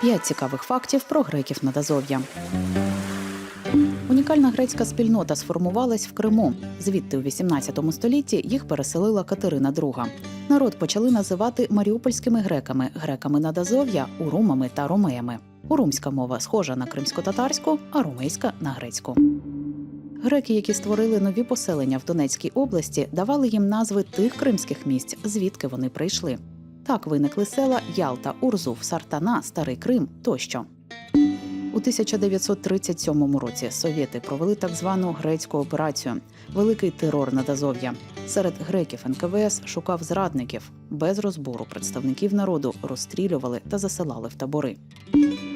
П'ять цікавих фактів про греків Надазов'я. Унікальна грецька спільнота сформувалась в Криму. Звідти у 18 столітті їх переселила Катерина II. Народ почали називати маріупольськими греками, греками Надазов'я, урумами та ромеями. Урумська мова схожа на кримсько-татарську, а румейська на грецьку. Греки, які створили нові поселення в Донецькій області, давали їм назви тих кримських місць, звідки вони прийшли. Так виникли села Ялта, Урзув, Сартана, Старий Крим тощо. У 1937 році совєти провели так звану грецьку операцію Великий терор над Азов'я. Серед греків НКВС шукав зрадників. Без розбору представників народу розстрілювали та засилали в табори.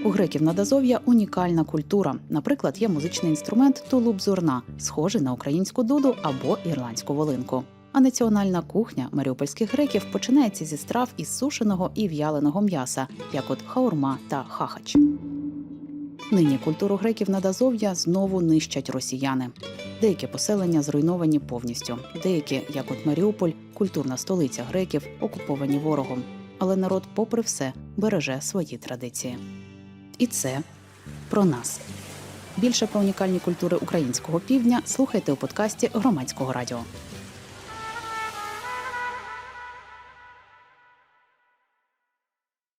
У греків Надазов'я унікальна культура. Наприклад, є музичний інструмент тулуб зурна, схожий на українську дуду або ірландську волинку. А національна кухня маріупольських греків починається зі страв із сушеного і в'яленого м'яса, як от хаурма та хахач. Нині культуру греків Надазов'я знову нищать росіяни. Деякі поселення зруйновані повністю, деякі, як от Маріуполь, культурна столиця греків, окуповані ворогом. Але народ, попри все, береже свої традиції. І це про нас. Більше про унікальні культури українського півдня слухайте у подкасті громадського радіо.